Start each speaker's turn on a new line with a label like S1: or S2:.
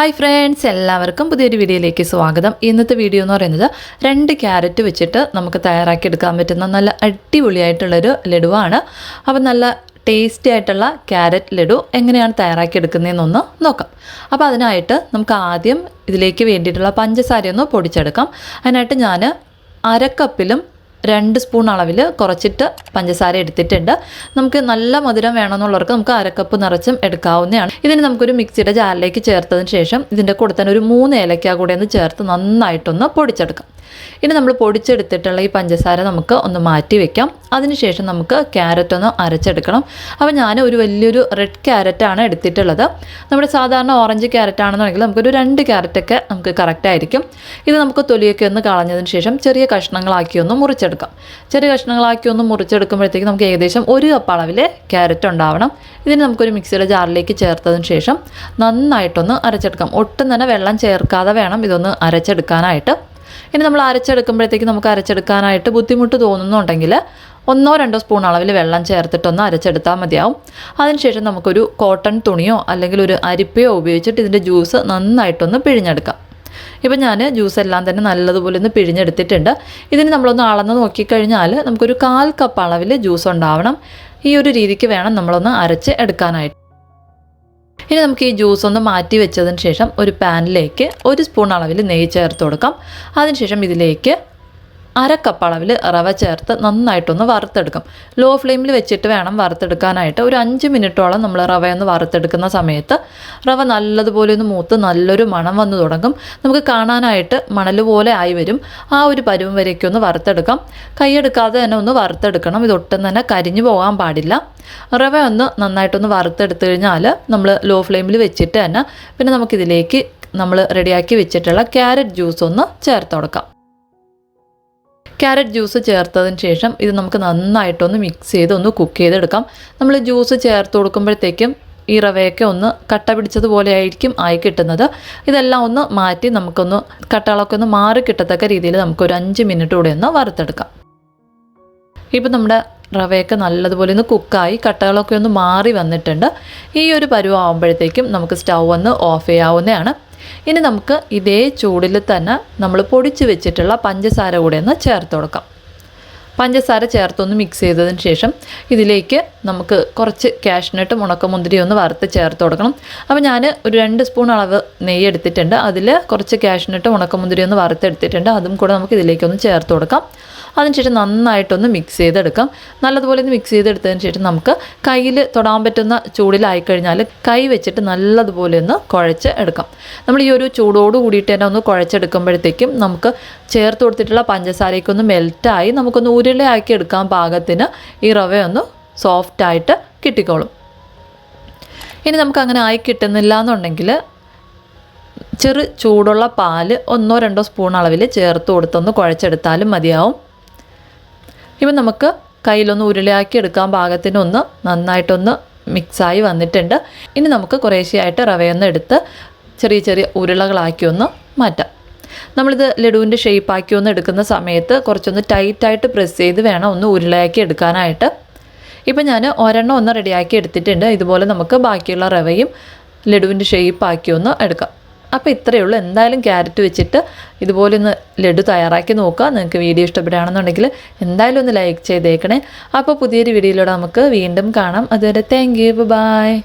S1: Hi friends എല്ലാവർക്കും പുതിയൊരു വീഡിയോയിലേക്ക് സ്വാഗതം. ഇന്നത്തെ വീഡിയോ എന്ന് പറയുന്നത് രണ്ട് ക്യാരറ്റ് വെച്ചിട്ട് നമുക്ക് തയ്യാറാക്കി എടുക്കാൻ പറ്റുന്ന നല്ല അടിപൊളിയായിട്ടുള്ളൊരു ലഡുവാണ്. അപ്പം നല്ല ടേസ്റ്റി ആയിട്ടുള്ള ക്യാരറ്റ് ലഡു എങ്ങനെയാണ് തയ്യാറാക്കി എടുക്കുന്നതെന്നൊന്ന് നോക്കാം. അപ്പോൾ അതിനായിട്ട് നമുക്ക് ആദ്യം ഇതിലേക്ക് വേണ്ടിയിട്ടുള്ള പഞ്ചസാര ഒന്ന് പൊടിച്ചെടുക്കാം. അതിനായിട്ട് ഞാൻ അരക്കപ്പിലും രണ്ട് സ്പൂൺ അളവിൽ കുറച്ചിട്ട് പഞ്ചസാര എടുത്തിട്ടുണ്ട്. നമുക്ക് നല്ല മധുരം വേണമെന്നുള്ളവർക്ക് നമുക്ക് അരക്കപ്പ് നിറച്ചും എടുക്കാവുന്നതാണ്. ഇതിന് നമുക്കൊരു മിക്സിയുടെ ജാറിലേക്ക് ചേർത്തതിന് ശേഷം ഇതിന്റെ കൂടെ തന്നെ ഒരു മൂന്ന് ഏലക്ക കൂടെ ഒന്ന് ചേർത്ത് നന്നായിട്ടൊന്ന് പൊടിച്ചെടുക്കാം. ഇനി നമ്മൾ പൊടിച്ചെടുത്തിട്ടുള്ള ഈ പഞ്ചസാര നമുക്ക് ഒന്ന് മാറ്റി വെക്കാം. അതിനുശേഷം നമുക്ക് ക്യാരറ്റ് ഒന്ന് അരച്ചെടുക്കണം. അപ്പോൾ ഞാൻ ഒരു വലിയൊരു റെഡ് ക്യാരറ്റാണ് എടുത്തിട്ടുള്ളത്. നമ്മുടെ സാധാരണ ഓറഞ്ച് ക്യാരറ്റ് ആണെന്നുണ്ടെങ്കിൽ നമുക്കൊരു രണ്ട് ക്യാരറ്റൊക്കെ നമുക്ക് കറക്റ്റ് ആയിരിക്കും. ഇത് നമുക്ക് തൊലിയൊക്കെ ഒന്ന് കളഞ്ഞതിന് ശേഷം ചെറിയ കഷ്ണങ്ങളാക്കി ഒന്ന് മുറിച്ചെടുക്കാം. ചെറിയ കഷ്ണങ്ങളാക്കി ഒന്ന് മുറിച്ചെടുക്കുമ്പോഴത്തേക്ക് നമുക്ക് ഏകദേശം ഒരു കപ്പ് അളവിൽ ക്യാരറ്റ് ഉണ്ടാവണം. ഇതിന് നമുക്കൊരു മിക്സിയുടെ ജാറിലേക്ക് ചേർത്തതിന് ശേഷം നന്നായിട്ടൊന്ന് അരച്ചെടുക്കാം. ഒട്ടും തന്നെ വെള്ളം ചേർക്കാതെ വേണം ഇതൊന്ന് അരച്ചെടുക്കാനായിട്ട്. ഇനി നമ്മൾ അരച്ചെടുക്കുമ്പോഴത്തേക്ക് നമുക്ക് അരച്ചെടുക്കാനായിട്ട് ബുദ്ധിമുട്ട് തോന്നുന്നുണ്ടെങ്കിൽ ഒന്നോ രണ്ടോ സ്പൂൺ അളവിൽ വെള്ളം ചേർത്തിട്ടൊന്ന് അരച്ചെടുത്താൽ മതിയാവും. അതിനുശേഷം നമുക്കൊരു കോട്ടൺ തുണിയോ അല്ലെങ്കിൽ ഒരു അരിപ്പയോ ഉപയോഗിച്ചിട്ട് ഇതിന്റെ ജ്യൂസ് നന്നായിട്ടൊന്ന് പിഴിഞ്ഞെടുക്കാം. ഇപ്പം ഞാൻ ജ്യൂസ് എല്ലാം തന്നെ നല്ലതുപോലെ ഒന്ന് പിഴിഞ്ഞെടുത്തിട്ടുണ്ട്. ഇതിന് നമ്മളൊന്ന് അളന്ന് നോക്കിക്കഴിഞ്ഞാൽ നമുക്കൊരു കാൽ കപ്പ് അളവിൽ ജ്യൂസ് ഉണ്ടാവണം. ഈ ഒരു രീതിക്ക് വേണം നമ്മളൊന്ന് അരച്ച് എടുക്കാനായിട്ട്. ഇനി നമുക്ക് ഈ ജ്യൂസ് ഒന്ന് മാറ്റി വെച്ചതിന് ശേഷം ഒരു പാനിലേക്ക് ഒരു സ്പൂൺ അളവിൽ നെയ്യ് ചേർത്ത് കൊടുക്കാം. അതിനുശേഷം ഇതിലേക്ക് അര കപ്പ് അളവിൽ റവ ചേർത്ത് നന്നായിട്ടൊന്ന് വറുത്തെടുക്കും. ലോ ഫ്ലെയിമിൽ വെച്ചിട്ട് വേണം വറുത്തെടുക്കാനായിട്ട്. ഒരു അഞ്ച് മിനിറ്റോളം നമ്മൾ റവയൊന്ന് വറുത്തെടുക്കുന്ന സമയത്ത് റവ നല്ലതുപോലെ ഒന്ന് മൂത്ത് നല്ലൊരു മണം വന്നു തുടങ്ങും. നമുക്ക് കാണാനായിട്ട് മണൽ പോലെ ആയി വരും. ആ ഒരു പരുവം വരേക്കും ഒന്ന് വറുത്തെടുക്കാം. കൈയെടുക്കാതെ തന്നെ ഒന്ന് വറുത്തെടുക്കണം. ഇതൊട്ടും തന്നെ കരിഞ്ഞു പോകാൻ പാടില്ല. റവ ഒന്ന് നന്നായിട്ടൊന്ന് വറുത്തെടുത്തു കഴിഞ്ഞാൽ നമ്മൾ ലോ ഫ്ലെയിമിൽ വെച്ചിട്ട് തന്നെ പിന്നെ നമുക്കിതിലേക്ക് നമ്മൾ റെഡിയാക്കി വെച്ചിട്ടുള്ള ക്യാരറ്റ് ജ്യൂസ് ഒന്ന് ചേർത്ത് കൊടുക്കാം. ക്യാരറ്റ് ജ്യൂസ് ചേർത്തതിന് ശേഷം ഇത് നമുക്ക് നന്നായിട്ടൊന്ന് മിക്സ് ചെയ്ത് ഒന്ന് കുക്ക് ചെയ്തെടുക്കാം. നമ്മൾ ജ്യൂസ് ചേർത്ത് കൊടുക്കുമ്പോഴത്തേക്കും ഈ റവയൊക്കെ ഒന്ന് കട്ട പിടിച്ചതുപോലെ ആയിരിക്കും ആയി കിട്ടുന്നത്. ഇതെല്ലാം ഒന്ന് മാറ്റി നമുക്കൊന്ന് കട്ടകളൊക്കെ ഒന്ന് മാറി കിട്ടത്തക്ക രീതിയിൽ നമുക്കൊരു അഞ്ച് മിനിറ്റ് കൂടെ ഒന്ന് വറുത്തെടുക്കാം. ഇപ്പം നമ്മുടെ റവയൊക്കെ നല്ലതുപോലെ ഒന്ന് കുക്കായി കട്ടകളൊക്കെ ഒന്ന് മാറി വന്നിട്ടുണ്ട്. ഈ ഒരു പരുവാകുമ്പോഴത്തേക്കും നമുക്ക് സ്റ്റൗ ഒന്ന് ഓഫ് ചെയ്യാവുന്നതാണ്. ഇനി നമുക്ക് ഇതേ ചൂടിൽ തന്നെ നമ്മൾ പൊടിച്ച് വെച്ചിട്ടുള്ള പഞ്ചസാര കൂടെ ഒന്ന് ചേർത്ത് കൊടുക്കാം. പഞ്ചസാര ചേർത്തൊന്ന് മിക്സ് ചെയ്തതിന് ശേഷം ഇതിലേക്ക് നമുക്ക് കുറച്ച് കാഷ്നട്ട് ഉണക്കമുന്തിരി ഒന്ന് വറുത്ത് ചേർത്ത് കൊടുക്കണം. അപ്പോൾ ഞാൻ ഒരു രണ്ട് സ്പൂൺ അളവ് നെയ്യ് എടുത്തിട്ടുണ്ട്. അതിൽ കുറച്ച് കാഷ്നട്ട് ഉണക്കമുന്തിരി ഒന്ന് വറുത്തെടുത്തിട്ടുണ്ട്. അതും കൂടെ നമുക്ക് ഇതിലേക്കൊന്ന് ചേർത്ത് കൊടുക്കാം. അതിനുശേഷം നന്നായിട്ടൊന്ന് മിക്സ് ചെയ്തെടുക്കാം. നല്ലതുപോലെ ഒന്ന് മിക്സ് ചെയ്തെടുത്തതിന് ശേഷം നമുക്ക് കയ്യിൽ തൊടാൻ പറ്റുന്ന ചൂടിലായി കഴിഞ്ഞാൽ കൈ വെച്ചിട്ട് നല്ലതുപോലെ ഒന്ന് കുഴച്ച് എടുക്കാം. നമ്മൾ ഈ ഒരു ചൂടോട് കൂടിയിട്ട് തന്നെ ഒന്ന് കുഴച്ചെടുക്കുമ്പോഴത്തേക്കും നമുക്ക് ചേർത്ത് കൊടുത്തിട്ടുള്ള പഞ്ചസാരയ്ക്കൊന്ന് മെൽറ്റായി നമുക്കൊന്ന് ഉരുളയാക്കി എടുക്കാൻ പാകത്തിന് ഈ റവയൊന്ന് സോഫ്റ്റായിട്ട് കിട്ടിക്കോളും. ഇനി നമുക്ക് അങ്ങനെ ആയി കിട്ടുന്നില്ല എന്നുണ്ടെങ്കിൽ ചെറു ചൂടുള്ള പാൽ ഒന്നോ രണ്ടോ സ്പൂൺ അളവിൽ ചേർത്ത് കൊടുത്തൊന്ന് കുഴച്ചെടുത്താലും മതിയാവും. ഇപ്പം നമുക്ക് കയ്യിലൊന്ന് ഉരുളയാക്കി എടുക്കാൻ പാകത്തിനൊന്ന് നന്നായിട്ടൊന്ന് മിക്സായി വന്നിട്ടുണ്ട്. ഇനി നമുക്ക് കുറേശ്ശെയായിട്ട് റവയൊന്ന് എടുത്ത് ചെറിയ ചെറിയ ഉരുളകളാക്കി ഒന്ന് മാറ്റാം. നമ്മളിത് ലഡുവിന്റെ ഷേപ്പാക്കി ഒന്ന് എടുക്കുന്ന സമയത്ത് കുറച്ചൊന്ന് ടൈറ്റായിട്ട് പ്രസ് ചെയ്ത് വേണം ഒന്ന് ഉരുളയാക്കി എടുക്കാനായിട്ട്. ഇപ്പം ഞാൻ ഒരെണ്ണം ഒന്ന് റെഡിയാക്കി എടുത്തിട്ടുണ്ട്. ഇതുപോലെ നമുക്ക് ബാക്കിയുള്ള റവയും ലഡുവിന്റെ ഷേപ്പാക്കി ഒന്ന് എടുക്കാം. അപ്പോൾ ഇത്രയേ ഉള്ളൂ. എന്തായാലും ക്യാരറ്റ് വെച്ചിട്ട് ഇതുപോലെ ഒന്ന് ലഡു തയ്യാറാക്കി നോക്കുക. നിങ്ങൾക്ക് വീഡിയോ ഇഷ്ടപ്പെടുകയാണെന്നുണ്ടെങ്കിൽ എന്തായാലും ഒന്ന് ലൈക്ക് ചെയ്തേക്കണേ. അപ്പോൾ പുതിയൊരു വീഡിയോയിലൂടെ നമുക്ക് വീണ്ടും കാണാം. അതുവരെ താങ്ക് യു ബൈ